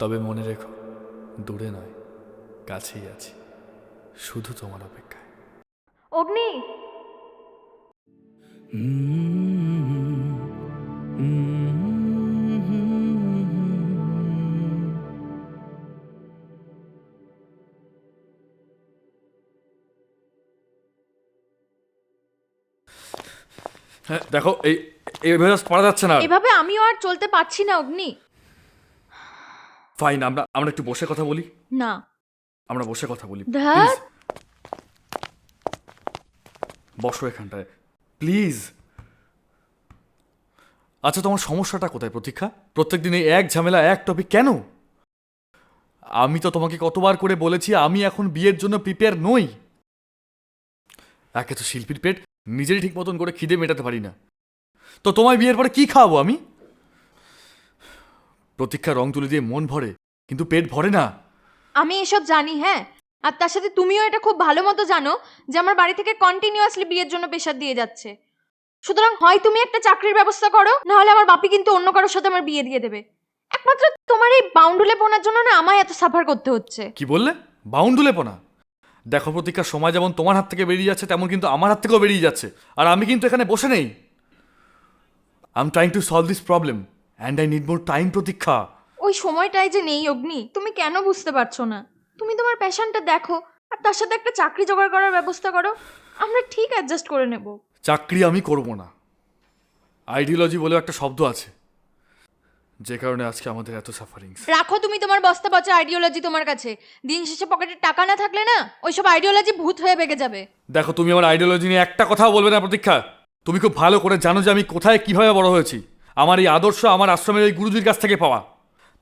তবে মনে রেখো দূরে নয় কাছেই আছি শুধু তোমার অপেক্ষায়। অগ্নি! হ্যাঁ দেখো এই এইভাবে পারা যাচ্ছে না এভাবে আমিও আর চলতে পারছি না অগ্নি। ফাইন আমরা আমরা একটু বসে কথা বলি? না। আমরা বসে কথা বলি. বসো এখানটায়। প্লিজ আচ্ছা তোমার সমস্যাটা কোথায় প্রতীক্ষা? প্রত্যেক দিন এই এক ঝামেলা এক টপিক কেন? আমি তো তোমাকে কতবার করে বলেছি আমি এখন বিয়ের জন্য প্রিপেয়ার নই। একে তো শিল্পীর পেট নিজেরই ঠিক মতন করে খিদে মেটাতে পারি না। তো তোমায় বিয়ের পরে কি খাওয়াবো আমি? প্রতীক্ষা রং তুলে দিয়ে মন ভরে কিন্তু পেট ভরে না। আমি এসব জানি হ্যাঁ। আর তার সাথে তুমিও এটা খুব ভালো মতো জানো যে আমার বাড়ি থেকে কন্টিনিউয়াসলি বিয়ের জন্য প্রেশার দিয়ে যাচ্ছে। সুতরাং হয় তুমি একটা চাকরির ব্যবস্থা করো না হলে আমার বাপি কিন্তু অন্য কারোর সাথে আমার বিয়ে দিয়ে দেবে। একমাত্র তোমার এই বাউন্ডুলে পোনার জন্য না আমায় এত সাফার করতে হচ্ছে। কি বললে? বাউন্ডুলে পোনা? দেখো প্রতীক্ষার সময় যেমন তোমার হাত থেকে বেরিয়ে যাচ্ছে তেমন কিন্তু আমার হাত থেকেও বেরিয়ে যাচ্ছে। আর আমি কিন্তু এখানে বসে নেই। I am trying to solve this problem and I need more time প্রতীক্ষা ওই সময়টাই যে নেই অগ্নি। তুমি কেন বুঝতে পারছ না? তুমি তোমার প্যাশনটা দেখো আর তার সাথে একটা চাকরি জোগাড় করার ব্যবস্থা করো। আমরা ঠিক অ্যাডজাস্ট করে নেব। চাকরি আমি করব না। আইডিওলজি বলেও একটা শব্দ আছে। যে কারণে আজকে আমাদের এত সাফারিংস রাখো তুমি তোমার বস্তা পচা আইডিওলজি তোমার কাছে। দিন শেষে পকেটে টাকা না থাকলে না ওইসব আইডিওলজি ভূত হয়ে বেগে যাবে। দেখো তুমি আমার আইডিওলজি নিয়ে একটা কথাও বলবে না প্রতীক্ষা। তুমি খুব ভালো করে জানো যে আমি কোথায় কীভাবে বড় হয়েছি। আমার এই আদর্শ আমার আশ্রমের এই গুরুজির কাছ থেকে পাওয়া।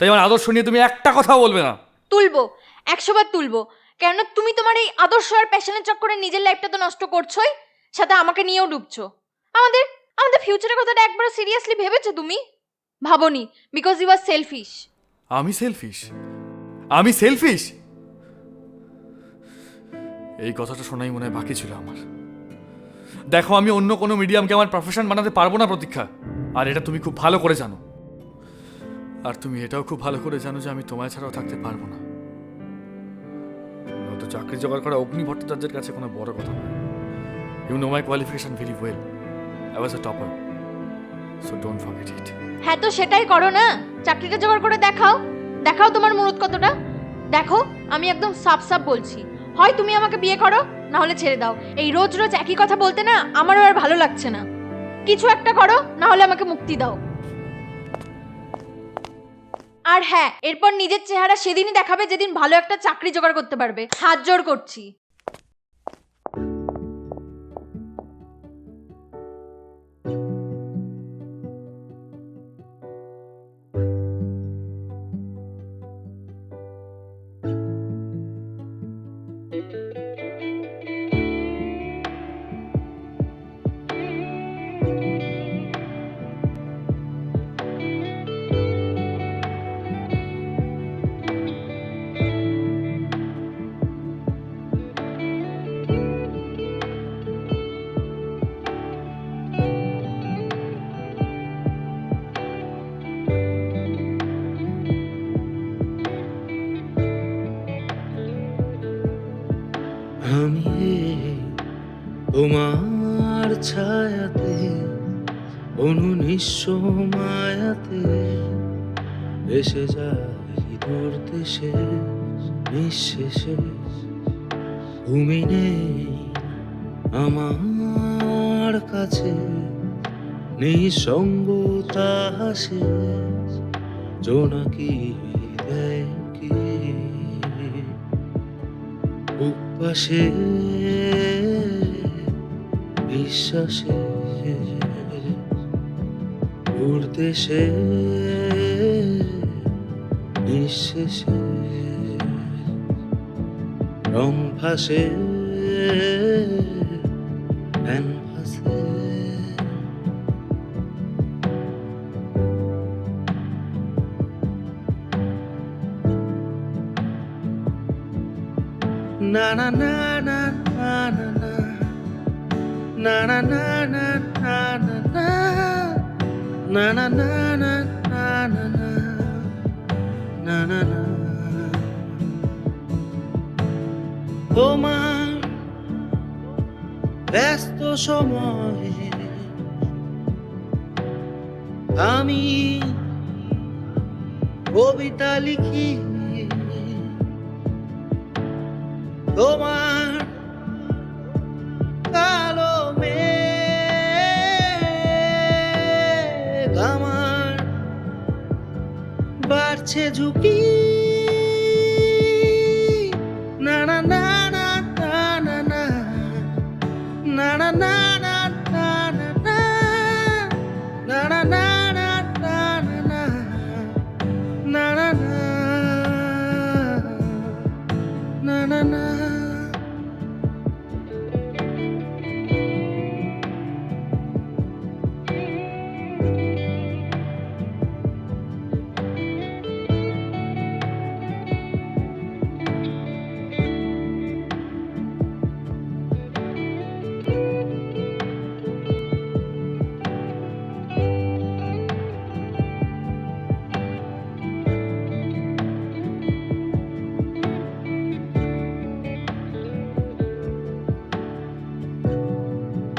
তাই আমার আদর্শ নিয়ে তুমি একটা কথা বলবে না। তুলবো একশো বার তুলবো। কেননা তুমি তোমার এই আদর্শ আর প্যাশনের চক্করে নিজের লাইফটা তো নষ্ট করছোই সাথে আমাকে নিয়েও ডুবছো। আমাদের আমাদের ফিউচারের কথাটা একবার সিরিয়াসলি ভেবেছো তুমি? ভাবনি বিকজ ইউ আর সেলফিশ আমি সেলফিশ আমি সেলফিশ এই কথাটা শোনাই মনে হয় বাকি ছিল আমার। দেখো আমি অন্য কোনো মিডিয়ামকে আমার প্রফেশন বানাতে পারব না প্রতীক্ষা। আর এটা তুমি খুব ভালো করে জানো। আর তুমি এটাও খুব ভালো করে জানো যে আমি তোমায় ছাড়াও থাকতে পারব না। হয়তো চাকরি জোগাড় করা অগ্নি ভট্টাচার্যের কাছে কোনো বড় কথা নয়। You know my qualification very well I was a topper so don't forget it হ্যাঁ তো সেটাই করো না। চাকরিটা জোগাড় করে দেখাও। দেখাও তোমার মুরত কতটা। দেখো, আমি একদম সাফ সাফ বলছি। হয় তুমি আমাকে বিয়ে করো, না হলে ছেড়ে দাও। এই রোজ রোজ একই কথা বলতে না, আমারও আর ভালো লাগছে না। কিছু একটা করো না হলে আমাকে মুক্তি দাও। আর হ্যাঁ এরপর নিজের চেহারা সেদিনই দেখাবে যেদিন ভালো একটা চাকরি জোগাড় করতে পারবে। হাত জোর করছি। অনুনিশ্ব মায়াতে এসে যাই দূর দেশে, নিঃশেষে। তুমি নেই আমার কাছে নিঃসঙ্গতা হাসে জোনাকি দেয় কি উপাসে, বিশ্বাসে উর্দেশে নিঃশেষে রং ভাসে na na na na na na na na na na na na na na na na na na. Na না না তোমার ব্যস্ত সময়ে আমি কবিতা লিখি। তোমার ঝুঁকি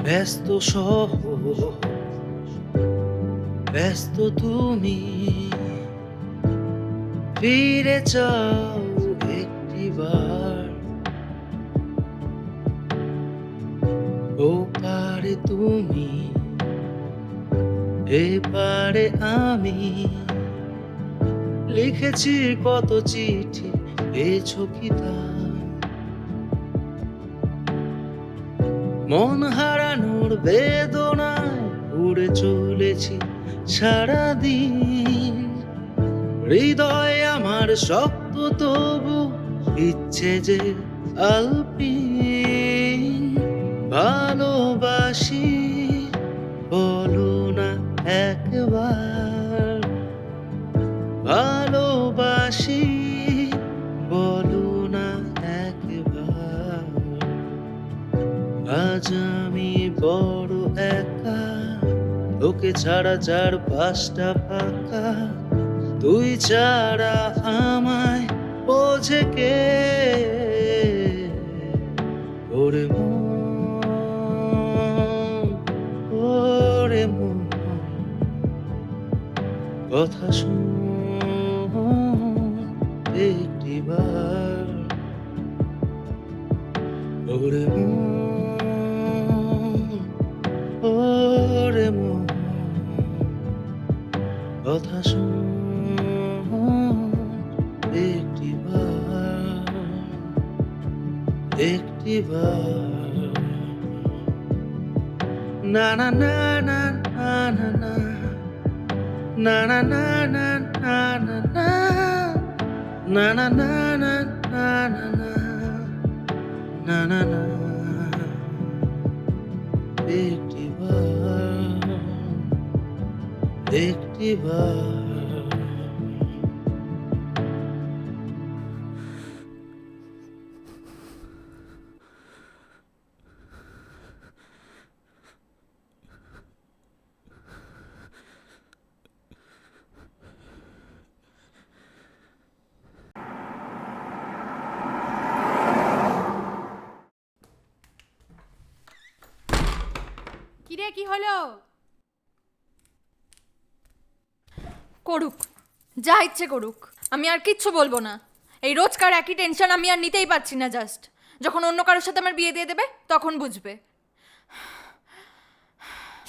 ব্যস্ত সহ ব্যস্ত তুমি। ফিরে চাও একটিবার ও পারে তুমি এ পারে আমি। লিখেছি কত চিঠি, পেয়েছ কি তা? মন হারানোর বেদনায় উড়ে চলেছি সারাদিন। হৃদয় আমার শক্ত তবু ইচ্ছে যে আলপি। ভালোবাসি আজ আমি বড় একা, তোকে ছাড়া চার পাঁচটা ফাঁকা। তুই ছাড়া আমায় বোঝে কে? ওরে ওরে কথা শুন একটিবার। ওরে মন। কথা একটিবার একটিবার না না না না না না না না না না না না না দিবার কি হলো? করুক, যা ইচ্ছে করুক, আমি আর কিচ্ছু বলব না। এই রোজকার একই টেনশন আমি আর নিতেই পারছি না জাস্ট যখন অন্য কারোর সাথে আমার বিয়ে দিয়ে দেবে, তখন বুঝবে।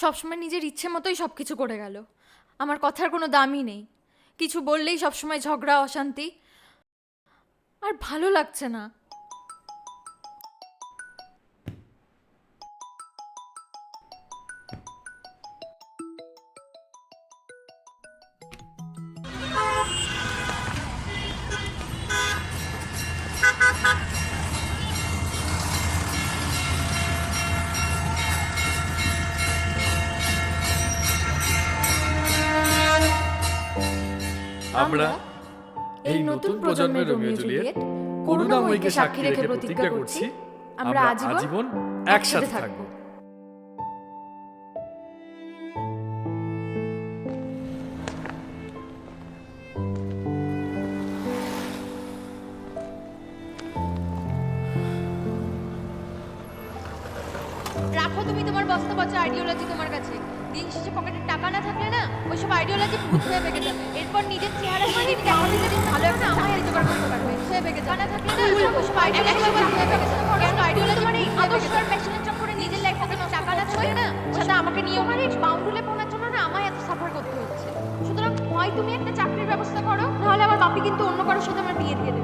সবসময় নিজের ইচ্ছে মতোই সব কিছু করে গেল। আমার কথার কোনো দামই নেই। কিছু বললেই সবসময় ঝগড়া, অশান্তি। আর ভালো লাগছে না। আমরা এই নতুন প্রজন্মের রোমিও জুলিয়েট করুণাময়ীকে সাক্ষী রেখে প্রতিজ্ঞা করছি। আমরা আজীবন একসাথে থাকব। রাখো তুমি তোমার বস্তা বচা আইডিওলজি তোমার কাছে। দিন শেষে পকেটে টাকা না থাকলে না ওইসব আইডিওলজি ভূত হয়ে পেকে যাবে। এরপর নিজের চেহারা মানে দেখাতে যদি ভালো একটা আমায় জোগাড় করতে পারবে হয়ে পেকে যাবে না থাকলে না ওইসব আইডিওলজি ভূত হয়ে পেকে যাবে। কেন আইডিওলজি মানে আদর্শ আর প্যাশনের চক্করে নিজের লাইফ পকেটে টাকা না থাকলে না সাথে আমাকে নিয়ে মানে বাউন্ডুলে পড়ার জন্য না আমায় এত সাফার করতে হচ্ছে। সুতরাং হয় তুমি একটা চাকরির ব্যবস্থা করো নাহলে আমার বাপি কিন্তু অন্য কারোর সাথে আমার বিয়ে দিয়ে দেবে।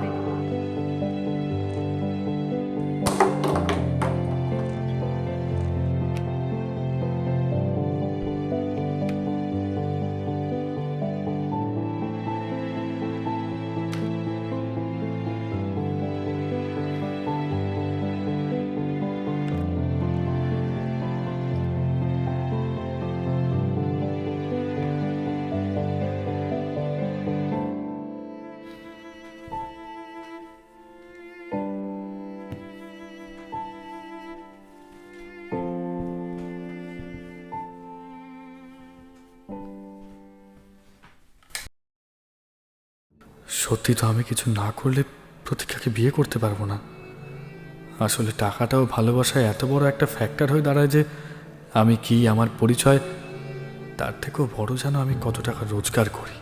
সত্যি তো আমি কিছু না করলে প্রতীক্ষাকে বিয়ে করতে পারব না। আসলে টাকাটাও ভালোবাসায় এত বড় একটা ফ্যাক্টর হয়ে দাঁড়ায় যে আমি কি আমার পরিচয়, তার থেকেও বড় যেন আমি কত টাকা রোজগার করি।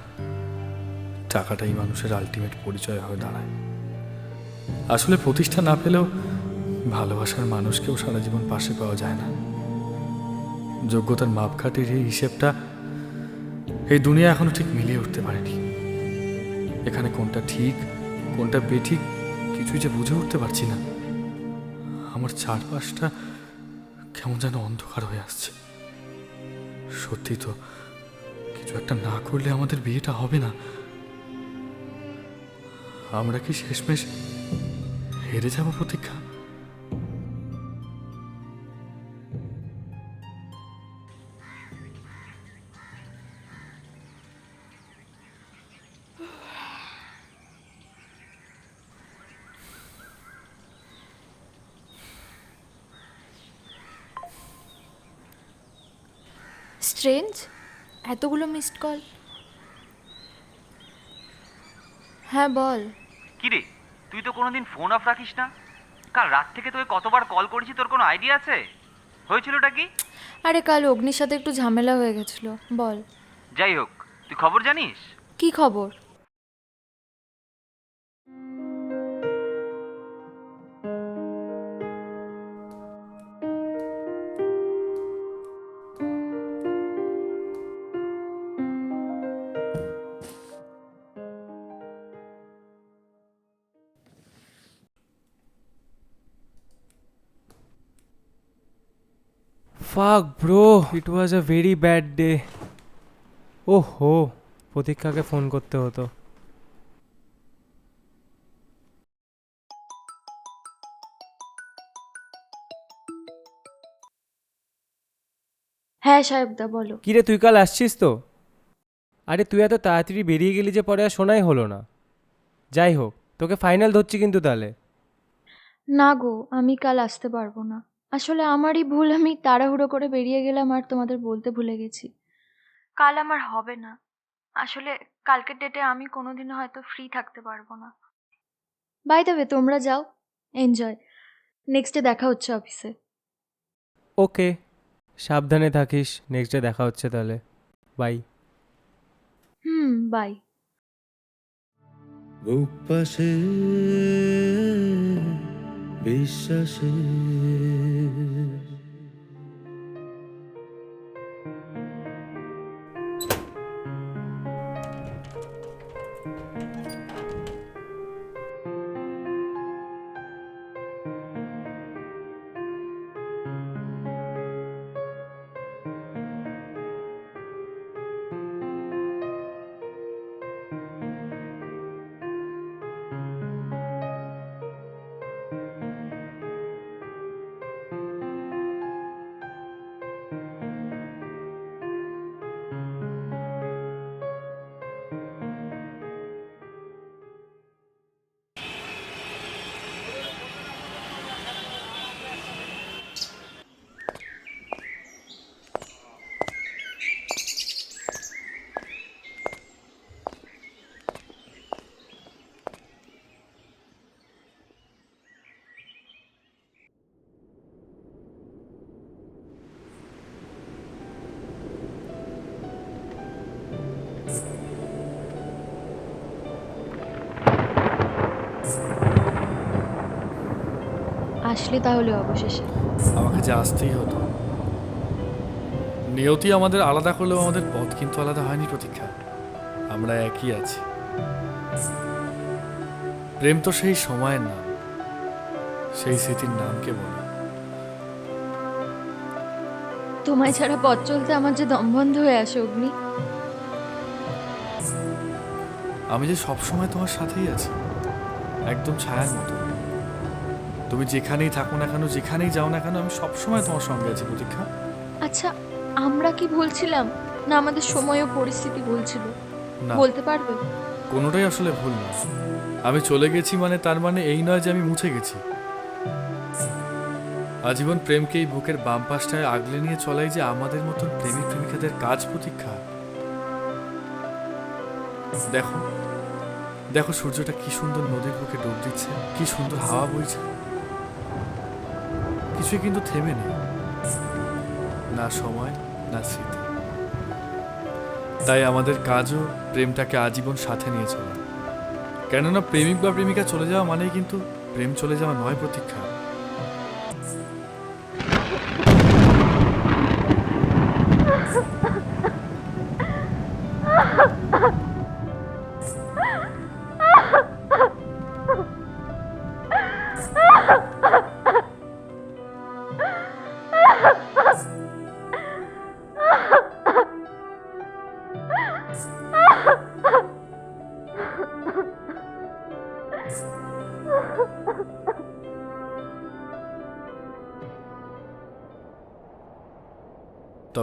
টাকাটাই মানুষের আলটিমেট পরিচয় হয়ে দাঁড়ায়। আসলে প্রতিষ্ঠা না পেলেও ভালোবাসার মানুষকেও সারা জীবন পাশে পাওয়া যায় না। যোগ্যতার মাপকাঠির এই হিসেবটা এই দুনিয়া এখনও ঠিক মিলিয়ে উঠতে পারেনি। এখানে কোনটা ঠিক, কোনটা বেঠিক, কিছুই যে বুঝে উঠতে পারছি না। আমার চারপাশটা কেমন যেন অন্ধকার হয়ে আসছে। সত্যি তো, কিছু একটা না করলে আমাদের বিয়েটা হবে না। আমরা কি শেষমেশ হেরে যাব প্রতীক্ষা? এতগুলো মিসড কল হ্যাঁ বল। কিরে তুই তো কোনোদিন ফোন অফ রাখিস না? কাল রাত থেকে তোকে কতবার কল করেছি তোর কোনো আইডিয়া আছে? হয়েছিলটা কি? আরে কাল অগ্নির সাথে একটু ঝামেলা হয়ে গেছিল। বল। যাই হোক তুই খবর জানিস? কি খবর? Fuck, bro. It was a very bad day. ওহো প্রতীক্ষাকে ফোন করতে হতো। হ্যাঁ সাহেবদা বলো। কিরে তুই কাল আসছিস তো? আরে তুই এত তাড়াতাড়ি বেরিয়ে গেলি যে পরে আর শোনাই হলো না। যাই হোক তোকে ফাইনাল ধরছি কিন্তু তাহলে। না গো আমি কাল আসতে পারব না। আসলে আমারই ভুল আমি তাড়াহুড়ো করে বেরিয়ে গেলাম আর তোমাদের বলতে ভুলে গেছি। কাল আমার হবে না। আসলে কালকের ডেটে আমি কোনোদিনও হয়তো ফ্রি থাকতে পারব না। বাই দেবে তোমরা যাও। এনজয় নেক্সট ডে দেখা হচ্ছে অফিসে ওকে সাবধানে থাকিস। নেক্সট ডে দেখা হচ্ছে তাহলে। বাই হুম বাই বুক পাশে বিশ্বাসে। আসলে তাহলে অবশেষে। আমাকে যে আসতেই হতো। নিয়তি আমাদের আলাদা করলেও আমাদের পথ কিন্তু আলাদা হয়নি প্রতীক্ষা। আমরা একই আছি। প্রেম তো সেই সময়ের নাম। সেই স্মৃতির নামকে বলে। তোমায় ছাড়া পথ চলতে আমার যে দম বন্ধ হয়ে আসে অগ্নি। আমি যে সবসময় তোমার সাথেই আছি একদম ছায়ার মতো। তুমি যেখানেই থাকো না কেন যেখানেই যাও না কেন আমি সবসময় তোমার সঙ্গে আছি প্রতীক্ষা। আচ্ছা আমরা কি ভুলছিলাম? না আমাদের সময় ও পরিস্থিতি ভুলছিল না। বলতে পারবে? কোনোটাই আসলে ভুল না আমি চলে গেছি মানে তার মানে এই নয় যে আমি মুছে গেছি। আজীবন প্রেমকে এই বুকের বাম পাশটায় আগলে নিয়ে চলাই যে আমাদের মতন প্রেমিক প্রেমিকাদের কাজ প্রতীক্ষা। দেখো দেখো সূর্যটা কি সুন্দর নদীর বুকে ডুব দিচ্ছে কি সুন্দর হাওয়া বইছে। কিছুই কিন্তু থেমে নেই। না সময়, না স্মৃতি। তাই আমাদের কাজও প্রেমটাকে আজীবন সাথে নিয়ে চলা। কেননা প্রেমিক বা প্রেমিকা চলে যাওয়া মানেই কিন্তু প্রেম চলে যাওয়া নয় প্রতীক্ষা।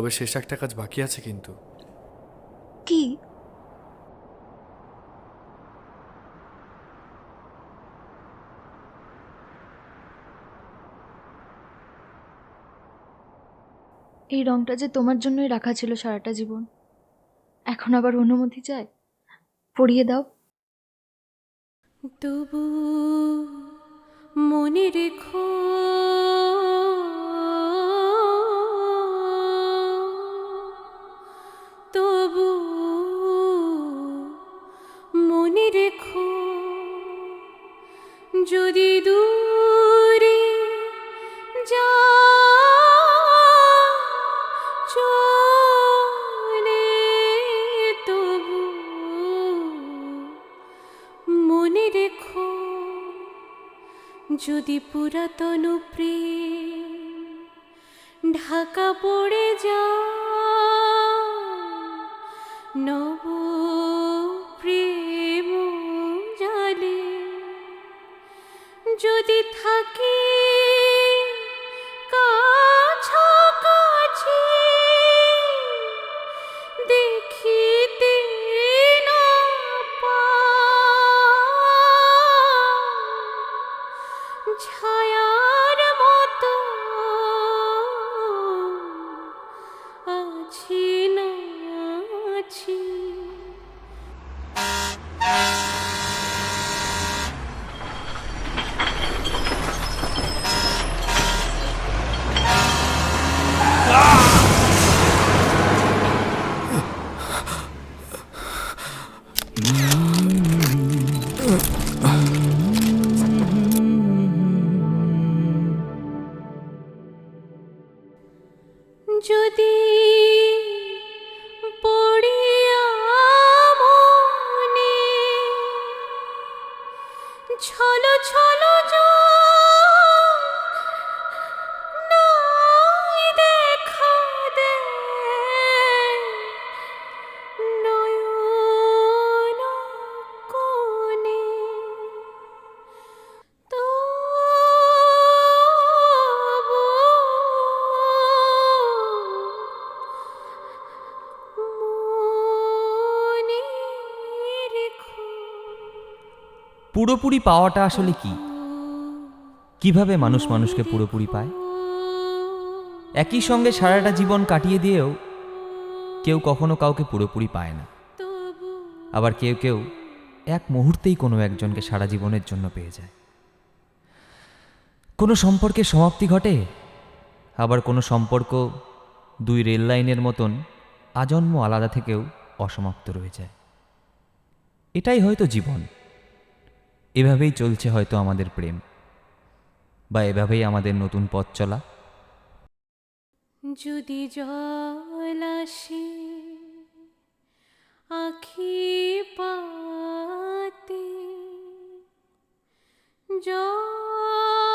তবে শেষ একটা কাজ বাকি আছে কিন্তু। কি? এই রংটা যে তোমার জন্যই রাখা ছিল সারাটা জীবন এখন আবার অনুমতি চাই? পরিয়ে দাও। তবু মনে রেখো যদি দূরে যা চলে তবু মনে রেখো যদি পুরাতন ঢাকা পড়ে যা নব পুরোপুরি পাওয়াটা আসলে কি? কীভাবে মানুষ মানুষকে পুরোপুরি পায়? একই সঙ্গে সারাটা জীবন কাটিয়ে দিয়েও কেউ কখনো কাউকে পুরোপুরি পায় না। আবার কেউ কেউ এক মুহূর্তেই কোনো একজনকে সারা জীবনের জন্য পেয়ে যায়। কোনো সম্পর্কে সমাপ্তি ঘটে, আবার কোনো সম্পর্ক দুই রেল লাইনের মতন আজন্ম আলাদা থেকেও অসমাপ্ত রয়ে যায়। এটাই হয়তো জীবন। এভাবেই চলছে হয়তো আমাদের প্রেম। বা এভাবেই আমাদের নতুন পথ চলা। যদি জলাশি আখি পাতে, জল